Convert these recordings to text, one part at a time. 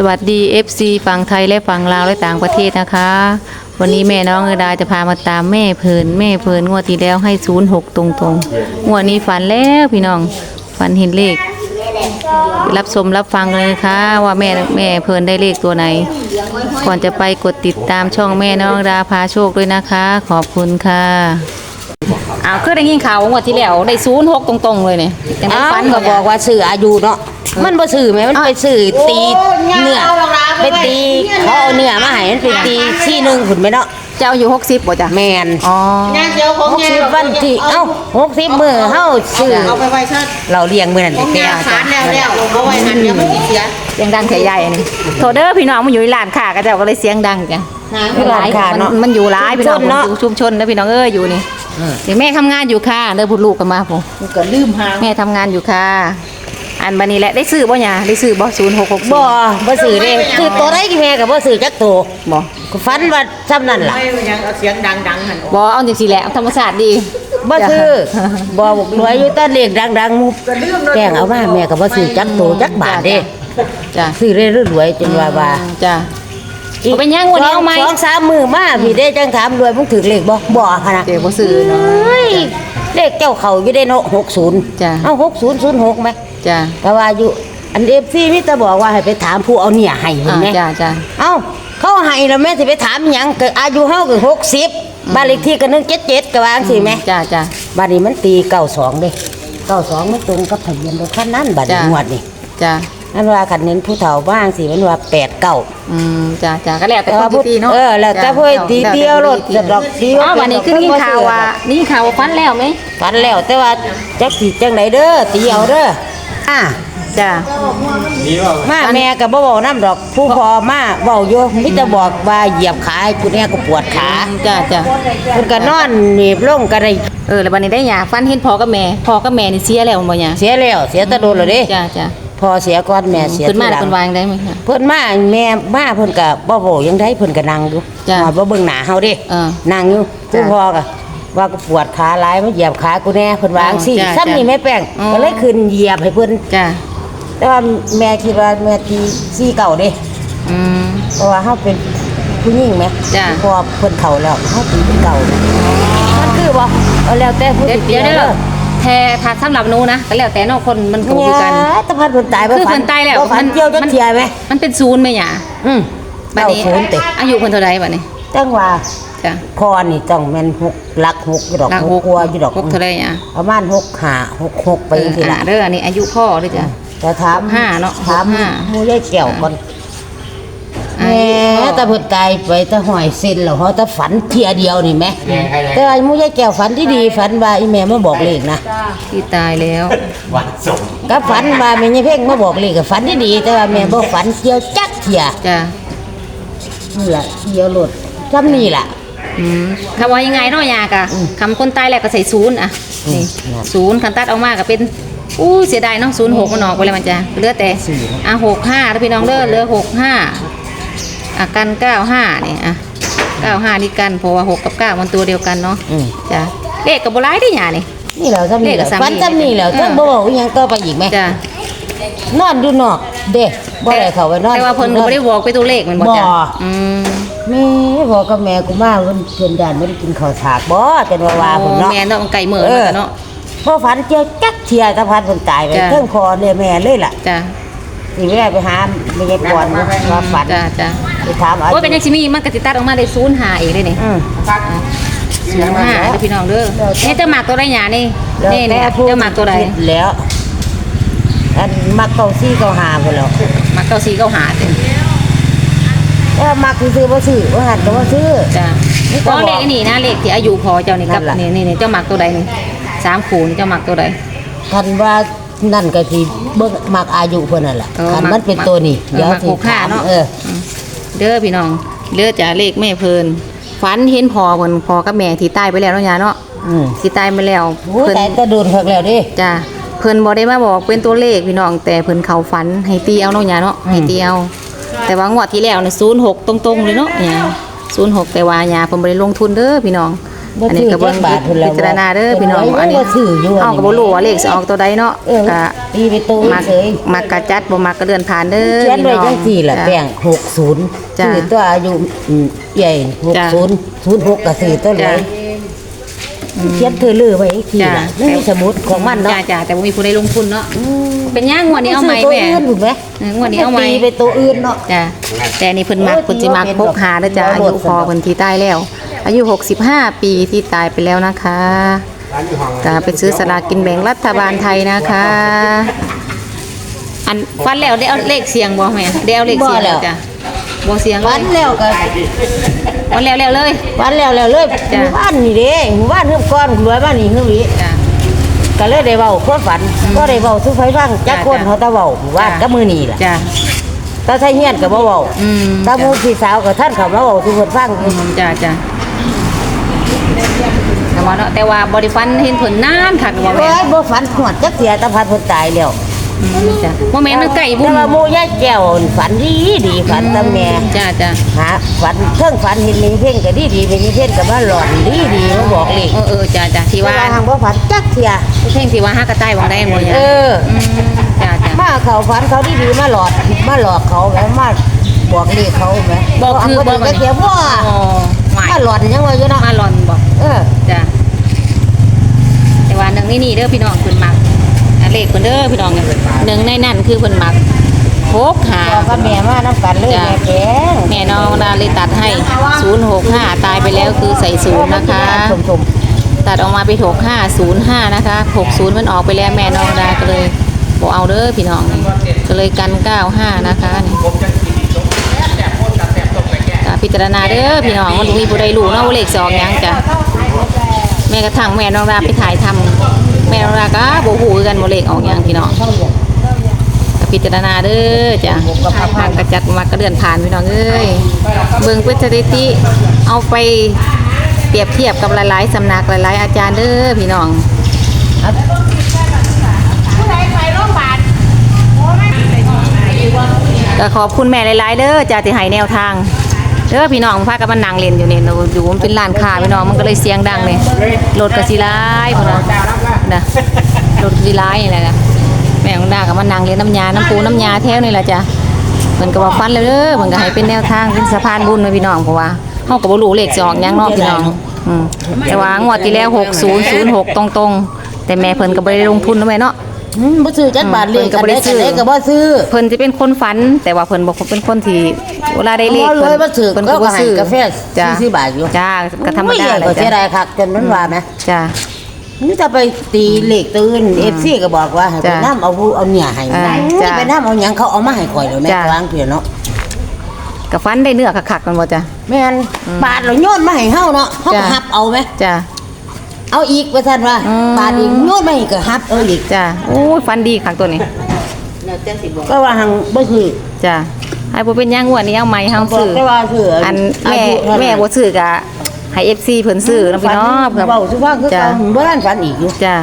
สวัสดี FC ฝั่งไทยและฝั่งลาวและต่างประเทศนะคะ วันนี้แม่น้องเอดาจะพามาตามแม่เพลินแม่เพลินงวดที่แล้วให้06ตรงๆงวดนี้ฝันแล้วพี่น้องฝันเห็นเลข รับชมรับฟังเลยนะคะว่าแม่แม่เพลินได้เลขตัวไหน ก่อนจะไปกดติดตามช่องแม่น้องเอดาพาโชคด้วยนะคะ ขอบคุณค่ะอ้าวคือได้ยินข่าวว่างวดที่แล้วได้06ตรงๆเลยเนี่ยจังได้อ้าวฝันก็ก็บบออกกว่าสื่ออายุเนาะ มันบ่สื่อแม่มันไปสื่อตีเนื้อไปตีเขาเอาเนื้อมาให้มันไปตีที่หนึงหุ่นไหมเนาะเจ้าอยู่60บ่จ้ะแมนอ๋อเดี๋ยวของหกแง่สิบวันที่เอ้าหกสิบมื้อเฮาสื่อเอาไปไว้ชัดเราเลี้ยงมื้อนั้นของไปแง่แก่สารแล้วแล้วเอาไว้หันเดี๋ยวมันสิเสียเสียงดังแค่ใหญ่อันนี่โทษเด้อพี่น้องมันอยู่ในร้านค้าก็เจ้าก็เลยเสียงดังจ้ะที่ร้านค้าเนาะมันมันอยู่ร้ายพี่น้องชุมชนเนาะอยู่ชุมชนนะพี่น้องเอ้ยอยู่นี่เดี๋ยวแม่ทำงานอยู่ค่ะเด้อพูดลูกกันมาผมมันก็ลืมหางแม่ทำงานอยู่ค่ะ อันบันนี้แหละได้ซื้อบ่หยาได้ซื้อบ่ศูนย์หกหกบ่บ่สื่อเด้คือตัวใดกี่แม่ก็บ่สื่อจักตัวบ่ก็ฝันว่าซ้ำนั่นล่ะไม่ยังเอาเสียงดังๆหันบ่เอาจังซี่แหละเอาธรรมชาติดีบ่ซื้อบ่บอกรวยอยู่แตาเลขดังๆหมู่แป้งเอามาแม่ก็บ่ซื้อจักตัวจักบาทเด้จ้ะซื้อเรื่อยๆรวยจนว่าว่าจ้ะเอาไปย่างวันนี้เอาไหมสองสามมือมาพี่ได้จังถามรวยมึงถือเลขบ่บ่ค่ะนะเดี๋ยวบ่ซื้อเนาะ เฮ้ยเลขเจ้าเขาอยู่ได้เนาะหกศูนย์จ้ะ เอ้าหกศูนย์ศูนย์หกไหมจ้ะแต่ว่าอยู่อันเอฟซีมิตรบอกว่าให้ไปถามผู้เอาเนี่ยให้เห็นอ่าไหม จ้ะจ้ะ เอ้าเขาให้แล้วแม่สิไปถามหยังเกิดอายุเฮาก็หกสิบบ้านเลขที่ก็หนึ่งเจ็ดเจ็ดก็วาจังสิแม่จ้ะจ้ะ บ้านนี้มันตีเก้าสองเด้เก้าสองมันตรงกับทะเบียนรถคันนั้นบัดนี้จ้ะ งวดนี่จ้ะ นั่นว่าคันเน้นผู้เฒ่าบ้างสิมันว่าแปดเก้าอืมจ้ะจ้ะก็แล้วแต่แต่คว่านพูดตีเนาะเออแล้วแต่จ้ะเพื่อตีเดียวรถแล้จะแต่ดอกตีอ๋อวันนี้ขึ้นยินข่าวว่านี่ข่าวว่าฟันแล้วไหมฝันแล้วแต่ว่าจักสิจังไดเด้อตีเอาเด้ออ่าจ้ะมาแม่ก็บ่เว้านำดอก ผู้พอมาเว้าอยู่มิแต่บอกว่าเหยียบขาให้กูเนี่ยก็ปวดขาจ้ะจ้ะเพิ่นก็นอนหนีบลงก็ได้เออแล้ววันนี้ได้หยาฟันเห็นพ่อกับแม่พ่อกับแม่นี่เสียแล้วบ่หยาเสียแล้วเสียแตะโดนแล้วเด้จ้ะจ้ะ พอเสียก่อนแม่เสียเพิ่นมาทีหแล้วลังเพิ่นวางได้ไหมคะ เพิ่นมาแม่มาเพิ่นก็บ่เว้ายังได้เพิ่นก็นั่งอยู่จ้ะมาบ่เบิ่งหน้าเฮาเด้เออนั่งอยู่จ้ะผู้พอก็ว่าก็ปวดขาหลายมาเหยียบขากูแน่เพิ่นวาจังซี่จ้ะซ้ำนี่จ้ะแม่แป้งอ๋อ ก็เลยขึ้นเหยียบให้เพิ่นจ้ะแต่ว่าแม่คิดว่าแม่ตีซี่เก่าเด้อืม เพราะว่าเฮาเป็นผู้หญิงไหมจ้ะ พอเพิ่นเฒ่าแล้วเฮาตีเป็นเก่ามันคือบ่เอาแล้วแต่ผู้เดี๋ยวสิเดี๋ยวตีเด้ออาแท้ถ้าสำหรับหนูนะก็แล้วแต่เนอกคนมันก็บ่คือกันเนี่ยแตะพันเพิ่นตายบ่คือฝัเพิ่นตายแล้วบ่ฝันเกี่ยวจักเที่ยไหมมันเป็นศูนย์ไหมหยาอืมบัดนี้เก้าศูนย์ติอายุเพิ่นเท่าใดบัดนี้จังว่าจ้ะพอนี่ต้องแม่นหกหลักหกอยู่ดอกหลักหหกกกลัวอยู่ดอกหกเท่าใดหยาประมาณหกห้าหกหกไปจังซี่ล่ะเอออะเด้ออันนี้อายุพ่อเด้อจ้ะแต่ถามห้าเนาะถามห้าหมู่ยายแก้วก่อนอาแหยุพ่อ ม่แต่เพิ่นตายไปแต่หอยเส้นแล้วเฮาแต่ฝันเที่ยเดียวนี่แหมแต่ว่าหมู่ยายแก้วฝันที่ดีฝันว่าอีแม่มาบอกเลขนะที่ตายแล้วก็ฝันว่าแม่ยายเพ่งมาบอกเลขก็ฝันที่ดี แต่ว่าแม่บ่ฝันเกี่ยวจักเที่ยจ้ะนี่ล่ะเกี่ยวรถซ้ำนี่ล่ะอืมคำว่ายังไงเนาะยากะคำคนตายแล้วก็ใส่ศูนย์อะนี่อืมศูนย์คันตัดออกมาก็เป็นอู้เสียดายเนาะศูนย์หกมันออกไปแล้วมันจะเหลือแต่สี่อะหกห้าแล้วพี่น้องเด้อเหลือหกห้า อะกันเก้าห้านี่อะเก้าห้านี่กันเพราะว่าหกกับเก้ามันตัวเดียวกันเนาะอืมจ้ะเลขกับโบราณได้หยานี่ นี่แหละซ้ำนี่เลขกัล่ะบซ้ำนี่ฝันซ้ำนี่แล้วเออจังบ่บอกอีหยังต่อไปอีกไหมจ้ะนอนอยู่นอก เด้บ่ได้เข้าไปนอน แต่ว่าเพิ่นก็ไม่ได้บอกไปตัวเลขมันบอกจ้ะบ่ อืมแม่พ่อกับแม่กูมาเพิ่นเพิ่นด่านบ่ได้กินข้าวฉากบ่จังว่าว่าโอ้เพิ่นเนาะ แม่เนาะมันไก่เหมือนเออ เนาะพอฝันเจียวจักเที่ยตะพันเพิ่นตายไปจ้ะ เทิงคอเลยแม่เลยล่ะจ้ะสิไม่ได้ไปหาแม่ยายก่อนว่าฝัน จ้ะจ้ะ ไปถามอาโอ้ยยุเป็นยังชิมีมันกติตัดออกมาได้ศูนย์หาอีกเลยนี่อืม ศูนย์ห้าเด้อพี่น้องเด้อนี่เจะหมากตัวไรหยานี่แล้วนี่เนี่ยแต่ผู้เจะหมากตัวไรคิดแล้ว อันมักเก้าซี่เก้าหาพุ่นแล้วหมากเก้าสี่เก้าหาจ้ะแต่มักซื้อบ่ซื้อบ่หันก็บ่ซื้อ จ้ะนี่ก็ก็บอกเลขอันนี้นะเลขที่อายุพอเจ้านี่กับนั่นล่ะ นี่นี่นี่เจ้าหมากตัวใดนี่สามขูนี่เจ้าหมากตัวใด คันว่านั่นก็สิเบิ่งมักอายุเพิ่นนั่นล่ะเออคันมักมันเป็นมักตัวนี้เออเดี๋ยวมักสิหกห้าถามเนาะ เออ เด้อพี่น้องเลือจากเลขแม่เพลินฝันเห็นพอเพิ่นพอกับแม่ที่ตายไปแล้วเนาะยาเนาะอืมที่ตายไปแล้วโอ้เพิ่นแต่จะโดนเพิกแล้วดิ จ้ะเพิ่นบ่ได้มาบอกเป็นตัวเลขพี่น้อง แต่เพิ่นเขาฝันให้ตีเอาเนาะยาเนาะอืม ให้ตีเอา แต่ว่างวดที่แล้วน่ะ06 ตรงๆเลยเนาะยา06แต่ว่ายาเพิ่นบ่ได้ลงทุนเด้อพี่น้องบ่ อันนี้ก็เบิ่งซื้อจักบาทพุ่นแล้วพิจารณาเด้อพี่น้องเพิ่นว่าอันนี้บ่ซื้ออยู่อันนี้เฮาก็บ่รู้ว่าเลขสิออกตัวใดเนาะเออก็ตีไปตรงมักเฉยมักกะจัดบ่มักกะเดือนผ่านเด้อเขียนไว้จังสี่ล่ะจ้แป้งหกศูนย์จ้ะคือตัวอายุอืมใหญ่หกจ้ะศูนย์ศูนย์หกกับสี่ตัวไหนจ้ะเขียนคือลือไว้อีกทีจ้ะล่ะไม่มีสมุดของมันเนาะจ้าจ้าแต่บ่มีผู้ใดลงทุนเนาะเป็นย่างงวดนี้เอาไหมตัวแม่อื่นถูกไหมเอองวดนี้เอาไหมตีไปตัวอื่นเนาะจ้ะแต่อันนี่เพิ่นมักโอ้ยเพิ่นสิมักถือพว่ากเป็นหาเด้อจ้ะดอกอาบัวยุพอเพิ่นที่ตายแล้ว อายุ 65 ปีที่ตายไปแล้วนะคะก็ไปซื้อสลากกินแบ่งรัฐบาลไทยนะคะ อันฟันแล้วได้เอาเลขเสียงบ่แม่ได้เอาเลขเสียงแล้วจ้ะบ่เสียงเลวัยนแล้วก็วันแล้วแล้วเลยวันแล้วแล้วเลยจ้ะหมู่บ้านนี่เด้หมู่บ้านเฮือก้อนรวยบ้านนี่เฮือวิจ้ะก็เลยได้เว้าความฝันก็ได้เว้าทุกไฟฟังจักคนจ้ะเขาตะเว้าหมู่บ้านจ้ะก็มือนี่ล่ะจ้ะตาไทเฮียนก็บ่เว้าอืมตาหมู่พี่สาวก็ท่านเขามาเว้าทุกคนฟังอืมจ้ะจ้ะ แต่ว่าเนาะแต่ว่าบ่ได้ฟันเห็นผลนานคักว่าเอ้แม่ยบ่ฝันหวดจักเสียตาพัดเพิ่นตายแล้วอืมจ้ะบ่แม่นมันใกล้บุญแต่ว่าหมู่ยายแก้วฝันดีดีฝันตาแม่จ้ะจ้ะหาฝันเครื่องฝันเห็นมีเพ่งก็ดีดีเป็นมีเพ่งก็มาหลอนดีดีมาบอกเลขเออเออจ้ะจ้ะที่ที่ว่าว่าทางบ่ฝันจักเสียเพลงที่ว่าฮักกระต่ายวังได้บ่ยะเอออืมจ้ะจ้ะ มาเขาฝันเขาดีดีมาหลอดมาหลอกเขาแหมมาบอกเลขเขาแหมบอกคือบ่บอกก็เสียบ่อ๋อหมายมาหลอดยังว่าอยู่เนาะมาหลอนบอกเออ จ้ะ แต่ว่าหนึ่งนี่นี่เด้อพี่น้องเพิ่นมักอันเลขเพิ่นเด้อพี่น้องเนี่ยหนึ่งในนั้นคือเพิ่นมักพกหาบอกกับแม่มานํกันเลยจ้ะ แม่แกงแม่น้องดาเลยตัดให้ 065 ตายไปแล้วคือใส่ศูนย์นะคะสมตัดออกมาไปถกห้าศูนย์ห้านะคะหกศูนย์มันออกไปแล้วแม่น้องดาก็เลยบอกเอาเด้อพี่น้องก็เลยกันเก้าห้านะคะนี่ก็พิจารณาเด้อพี่น้องมันมีผู้ใดรู้เนาะว่าเลขสองหยังจ้ะแม่กระทั่งแม่น้องดาไปถ่ายทำแม่น้องดาก็โบหูกันโมเลขออกหยังพี่น้องก็พิจารณาเด้อจ้ะทางกระจัดมากระเดือนผ่านพี่น้องเอ้ยเบิ่งเป็นสถิติเอาไปเปรียบเทียบกับหลายๆสำนักหลายๆอาจารย์เด้อพี่น้องก็ขอบคุณแม่หลายๆเด้อจ้าที่ให้แนวทาง เด้อพี่น้องพากันมานั่งเล่นอยู่นี่เราอยู่มันเป็นร้านค้าพี่น้องมันก็เลยเสียงดังเลยรถก็สิร้ายพุ่นน่ะนะรถก็สิร้ายนี่แหละนะแม่ของดาก็มานั่งเล่นน้ำยาน้ำปูน้ำยาแถวนี่แหละจ้ะเพิ่นก็บอกฟันเลยเด้อเพิ่นก็ให้เป็นแนวทางเป็นสะพานบุญไว้พี่น้องเพราะว่าเฮาก็บ่รู้เลขสิออกหยังเนาะพี่น้องอืมแต่ว่างวดที่แล้ว6006ตรงๆ แต่แม่เพิ่นก็บ่ได้ลงทุนนะแม่เนาะอืมบ่ซื้อจักบาทเลขเพิ่กันนก็บ่ได้ได้ซื้กันอได้ก็บ่ซื้อเพิ่นจะเป็นคนฝัน แต่ว่าเพิ่นบอกเป็นคนที่ เวลาได้เลขเอาเลยบ่ซื้อเพิ่นก็ก็บ่ให้ซื้อกาแฟจ้า40บาทอยู่จ้าก็ธรรมดาเลเลยก็เสียจ้าดายคักจนมันว่าไหมจ้านี่จะไปตีเลขตื่น FC ก็บอกว่าให้ไปจ้ะนํเอาผู้เอาเนี่ยให้อ่านี่จ้ะไปนํเอาหยังเขาเอามาให้ข่อยแล้วแม่จ้ะกลางเพียเนาะก็ฝันได้เนื้อคักๆกันบ่จ้าแม่นบาทเราโยนมาให้เฮาเนาะเฮาก็จ้ะหับเอาไหมจ้าเอาอีกว่าซั่นว่าอืมบาทอีกโยนมาให้ก็หับเอาอีกจ้าโอ้ยฝันดีคักตัวนี้ก็ว่าหังบ่คือจ้า ให้บ่เป็นหยังงวดนี้เอาใหม่เฮาบอซื้กอแต่ว่าคืออันแม่ายุเท่าไหร่แม่บ่ซื้อก็ให้ FC เพิ่นซื้อนะพี่น้องฝัเว้าสุภาพคือจ้าเก่าบ่ทันฝันอีกอยู่จ้า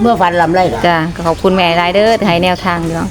เมื่อฝันลำไรล่ะ จ้าก็ขอบคุณแม่หลายเด้อที่ให้แนวทางพี่น้อง